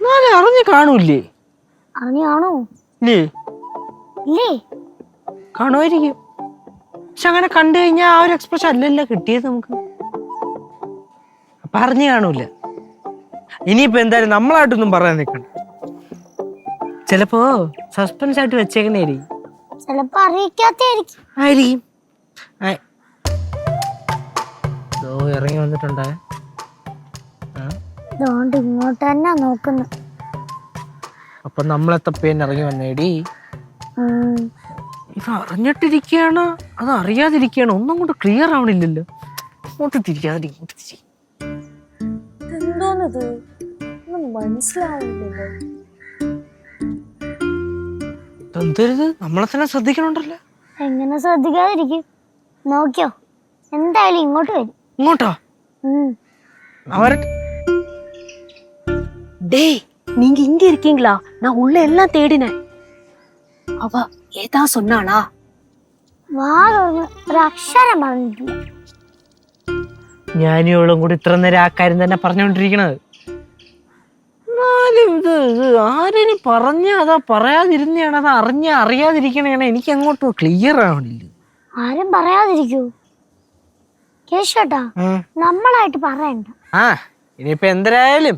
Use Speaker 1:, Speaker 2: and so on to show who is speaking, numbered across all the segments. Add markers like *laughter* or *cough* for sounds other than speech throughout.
Speaker 1: എന്നാലും അറിഞ്ഞു കാണൂല്ലേ? ഇല്ലേ?
Speaker 2: ഇല്ലേ?
Speaker 1: കാണുമായിരിക്കും. പക്ഷെ അങ്ങനെ കണ്ടു കഴിഞ്ഞാൽ ആ ഒരു എക്സ്പ്രഷൻ അല്ലല്ലോ കിട്ടിയത് നമുക്ക്. അപ്പൊ അറിഞ്ഞു കാണൂല ഇനിയിപ്പോ എന്തായാലും നമ്മളായിട്ടൊന്നും പറയാൻ നിൽക്കണ്ട. ചിലപ്പോ സസ്പെൻസ് ആയിട്ട് വെച്ചേക്കണേ
Speaker 2: ചിലപ്പോ അറിയിക്കാത്തായിരിക്കും
Speaker 1: ആയിരിക്കും. ഇറങ്ങി വന്നിട്ടുണ്ടേ. ആ,
Speaker 2: അതുകൊണ്ട് ഇങ്ങോട്ട് തന്നെ നോക്കുന്നു.
Speaker 1: അപ്പൊ നമ്മളെ തപ്പേന്ന് ഇറങ്ങി വന്നേടി. ഇത് അറിഞ്ഞിട്ടിരിക്കുകയാണ് അത് അറിയാതിരിക്കുകയാണ് ഒന്നും കൊണ്ട് ക്ലിയർ ആവണില്ലല്ലോ. ഇങ്ങോട്ട് തിരിക്കാതെ ഇങ്ങോട്ട് തിരി.
Speaker 3: എന്തോന്നിത് ഒന്നും മനസ്സിലാവുന്നില്ലല്ലോ.
Speaker 1: എന്തരുത് നമ്മളെ തന്നെ ശ്രദ്ധിക്കണുണ്ടല്ലോ.
Speaker 2: എങ്ങനെ ശ്രദ്ധിക്കാതിരിക്കും? നോക്കിയോ? എന്തായാലും ഇങ്ങോട്ട് വരും.
Speaker 1: ഇങ്ങോട്ടോ?
Speaker 2: ഉം.
Speaker 1: അവർ
Speaker 3: டேய் நீங்க இங்க இருக்கீங்களா நான் உள்ள எல்லாம் தேடினேன் அவ ஏதா சொன்னாளா
Speaker 2: വാ തുറന്ന് ഒരു അക്ഷരം പറഞ്ഞിട്ടില്ല
Speaker 1: ഞാനും ഇവളും കൂടി ഇത്ര നേരം ആ കാര്യം തന്നെ പറഞ്ഞുകൊണ്ടിരിക്കണത് എന്നാലും ഇത് ഇത് ആരും പറഞ്ഞ അതാ പറയാതിരുന്നതാണ് അത് അറിഞ്ഞ അറിയാതിരിക്കണേണ് എനിക്ക് അങ്ങോട്ട് ക്ലിയർ ആവണില്ല
Speaker 2: ആരും പറയാതിരിക്കൂ കേശോട്ടാ നമ്മളായിട്ട് പറയണ്ട
Speaker 1: ആ ഇനിയിപ്പോ എന്തരായാലും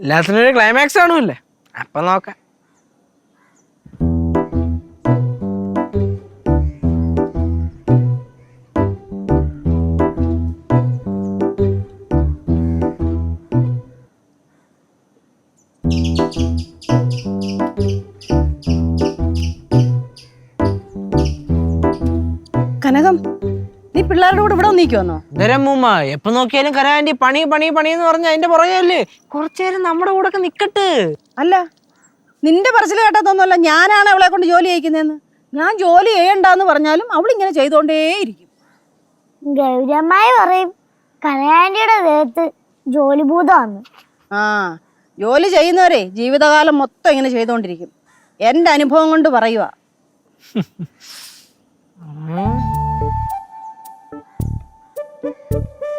Speaker 1: എല്ലാത്തിനും ക്ലൈമാക്സ് കാണുമല്ലേ? അപ്പം നോക്കാം.
Speaker 4: പിള്ളേരുടെ കൂടെ ഇവിടെ
Speaker 1: ഇന്നരം മൂമ്മ എപ്പൊ നോക്കിയാലും കരാന്റെ പണി പണി പണി എന്ന് പറഞ്ഞ അതിന്റെ പുറകെയല്ലേ? കുറച്ചേരം നമ്മുടെ കൂടെ ഒക്കെ നിക്കട്ട്.
Speaker 4: അല്ല നിന്റെ പറച്ചിൽ കേട്ടതൊന്നുമല്ല ഞാനാണ് അവളെ കൊണ്ട് ജോലി ചെയ്യിക്കുന്നതെന്ന്. ഞാൻ ജോലി ചെയ്യണ്ടെന്ന് പറഞ്ഞാലും അവൾ ഇങ്ങനെ ചെയ്തോണ്ടേയിരിക്കും.
Speaker 2: ഗൗരമ്മായി പറയും കലയാണ്ടിയുടെ ദേഹത്ത് ജോലിഭൂതമാണ്.
Speaker 4: ആ ജോലി ചെയ്യുന്നവരെ ജീവിതകാലം മൊത്തം ഇങ്ങനെ ചെയ്തോണ്ടിരിക്കും. എന്റെ അനുഭവം കൊണ്ട് പറയുക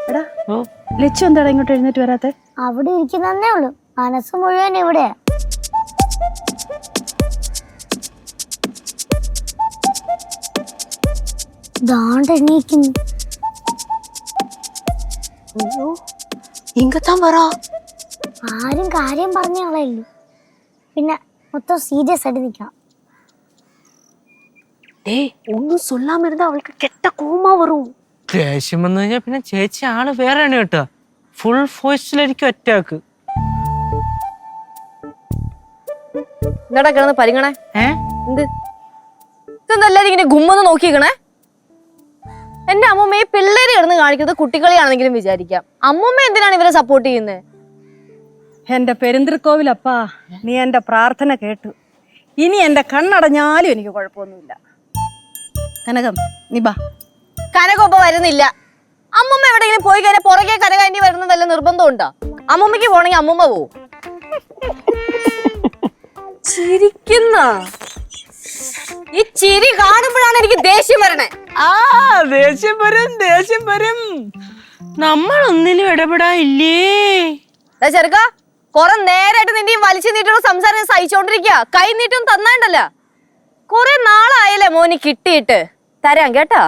Speaker 4: എടാ
Speaker 1: ഓ
Speaker 4: ലച്ചു എന്താടാ ഇങ്ങോട്ട് എഴുന്നേറ്റ് വരാത്തെ
Speaker 2: അവിടെ ഇരിക്കുന്നതേ ഉള്ളൂ മനസ്സ് മുഴുവൻ ഇവിടെയാ ദാണ്ട് എണീക്കുന്നു
Speaker 3: ஐயோ இங்கதான் வரா
Speaker 2: ആരും കാര്യം പറഞ്ഞ ആളല്ലോ പിന്നെ മൊത്തം സീരിയസ് ആയിട്ട് നിൽക്കാം
Speaker 3: டேய் ஒன்னும் சொல்லாம இருந்தா அவளுக்கு கெட்ட கோவமா வரும்
Speaker 1: ദേഷ്യം വന്നു കഴിഞ്ഞാൽ പിന്നെ ചേച്ചി ആൾ വേറെയാണ് കേട്ടോ. ഫുൾ ഫോഴ്സിലായിരിക്കും അറ്റാക്ക്
Speaker 5: ഇങ്ങടെ കിടന്ന് പരിങ്ങണേ
Speaker 1: ഏ?
Speaker 5: എന്ത്? ഇതെന്തെല്ലാരും ഇങ്ങനെ ഗുമ്മെന്ന് നോക്കിക്കണേ എന്റെ അമ്മമ്മയെ പിള്ളേര് കിടന്ന് കാണിക്കുന്നത് കുട്ടികളെയാണെങ്കിലും വിചാരിക്കാം. അമ്മമ്മ എന്തിനാണ് ഇവരെ സപ്പോർട്ട് ചെയ്യുന്നത്
Speaker 4: എന്റെ പെരുന്തിരിക്കോവിലപ്പാ നീ എന്റെ പ്രാർത്ഥന കേട്ടു. ഇനി എന്റെ കണ്ണടഞ്ഞാലും എനിക്ക് കുഴപ്പമൊന്നുമില്ല. കനകം നീ ബാ
Speaker 5: കനകൊപ്പ വരുന്നില്ല. അമ്മമ്മ എവിടെയെങ്കിലും പോയി കഴിഞ്ഞാൽ പുറകെ കനകാന്റി വരുന്നത് വല്ല നിർബന്ധമുണ്ടോ? അമ്മമ്മക്ക് പോണെങ്കിൽ അമ്മമ്മ പോവും. ചിരിക്കുന്ന. ഈ ചിരി കാണുമ്പോഴാണ് എനിക്ക് ദേഷ്യം വരണേ.
Speaker 1: ആ ദേഷ്യം വരും ദേഷ്യം വരും. നമ്മൾ ഒന്നിലും ഇടപെടാനില്ലേ
Speaker 5: ചെറുക്ക കൊറേ നേരായിട്ട് നിന്റെ ഈ വലിച്ചു നീട്ടുള്ള സംസാരം സഹിച്ചോണ്ടിരിക്കുക കൈ നീട്ടും തന്നാണ്ടല്ല. കൊറേ നാളായല്ലേ മോന് കിട്ടിയിട്ട്. തരാം കേട്ടാ.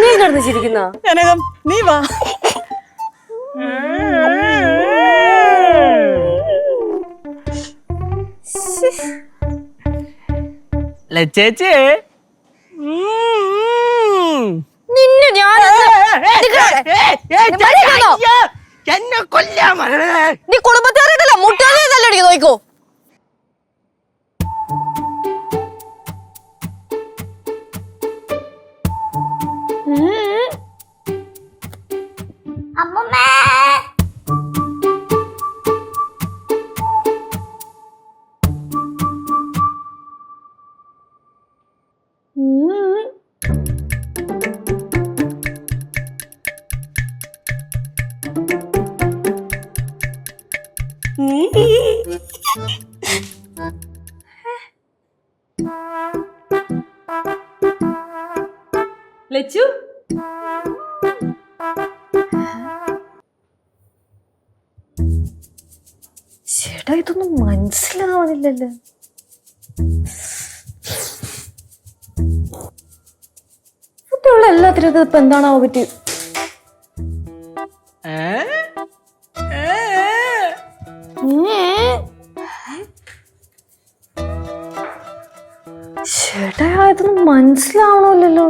Speaker 5: നീ കിടന്ന് ചിരിക്കുന്ന?
Speaker 4: കനകം നീ വാ.
Speaker 1: ലച്ചേച്ചേ
Speaker 5: നിന്നെ ഞാൻ.
Speaker 1: എന്നെ കൊല്ലാ വരണേ
Speaker 5: നീ കുടുംബത്തേറിയിട്ടല്ല മുട്ടാതെ തല്ലടിക്ക് നോക്കോ. *laughs*
Speaker 4: ലച്ചു?
Speaker 5: ചേട്ടാ ഇതൊന്നും മനസ്സിലാവണില്ലല്ലോ കുട്ടിയുള്ള എല്ലാത്തിനും ഇപ്പൊ എന്താണാവോ പറ്റി? മനസ്സിലാവണമല്ലോ